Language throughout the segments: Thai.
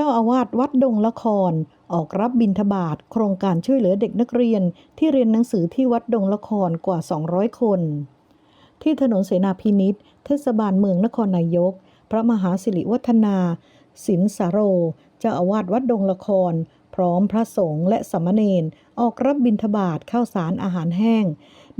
จ้าอาวาสวัดดงละคร ออกรับบิณฑบาตโครงการช่วยเหลือเด็กนักเรียนที่เรียนหนังสือที่วัดดงละครกว่า 200 คน ที่ถนนเสนาพินิษเทศบาลเมืองนครนายก พระมหาสิริวัฒนา สินสาโร เจ้าอาวาสวัดดงละคร พร้อมพระสงฆ์และสมเณรออกรับบิณฑบาตข้าวสารอาหารแห้ง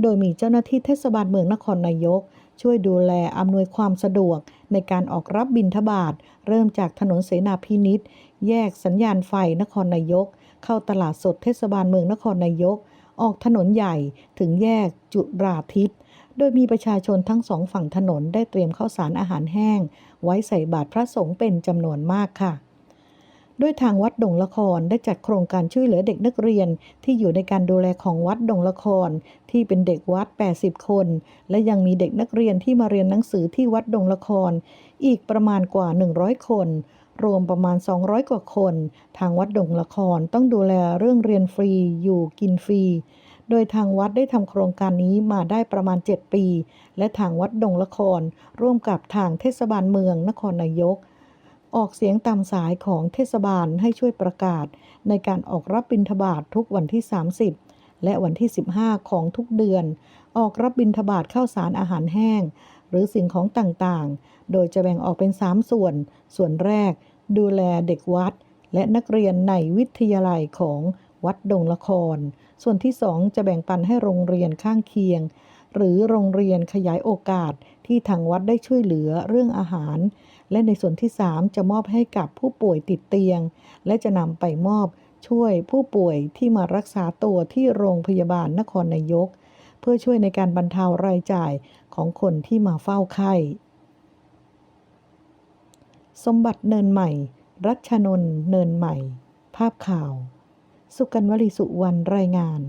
โดยมีเจ้าหน้าที่เทศบาลเมืองนครนายก ช่วยดูแลอำนวยความสะดวกในการออกรับบิณฑบาตเริ่มจากถนนเสนาพินิษแยกสัญญาณไฟนครนายก เข้าตลาดสดเทศบาลเมืองนครนายก ออกถนนใหญ่ถึงแยกจุราทิพย์โดยมีประชาชนทั้งสองฝั่งถนนได้เตรียมข้าวสารอาหารแห้ง ไว้ใส่บาตรพระสงฆ์เป็นจำนวนมากค่ะ ด้วยทางวัดดงละครได้จัดโครงการช่วยเหลือเด็กนักเรียน ที่อยู่ในการดูแลของวัดดงละคร ที่เป็นเด็กวัด 80 คน และยังมีเด็กนักเรียนที่มาเรียนหนังสือที่วัดดงละคร อีกประมาณกว่า 100 คน รวมประมาณ 200 กว่าคน ทางวัดดงละครต้องดูแลเรื่องเรียนฟรีอยู่กินฟรีโดยทางวัดได้ทำโครงการนี้มาได้ประมาณ 7 ปี และทางวัดดงละคร ร่วมกับทางเทศบาลเมืองนครนายก ออกเสียงตามสายของเทศบาลให้ช่วยประกาศ ในการออกรับบิณฑบาตททุกวันที่ 30 และวันที่ 15 ของทุกเดือน ออกรับบิณฑบาตข้าวสารอาหารแห้ง หรือสิ่งของต่างๆ โดยจะแบ่งออกเป็น 3 ส่วน ส่วนแรก ดูแลเด็กวัด และนักเรียนในวิทยาลัยของวัดดงละคร ส่วนที่ 2 จะแบ่งปันให้โรงเรียนข้างเคียง หรือโรงเรียนขยายโอกาสที่ทางวัดได้ช่วยเหลือเรื่องอาหาร และในส่วนที่ 3 จะมอบให้กับผู้ป่วยติดเตียง และจะนำไปมอบช่วยผู้ป่วยที่มารักษาตัวที่โรงพยาบาลนครนายก เพื่อช่วยในการบรรเทารายจ่ายของคนที่มาเฝ้าไข้ สมบัติเนินใหม่ รัชนนเนินใหม่ ภาพข่าว สุกันวลีสุวรรณรายงาน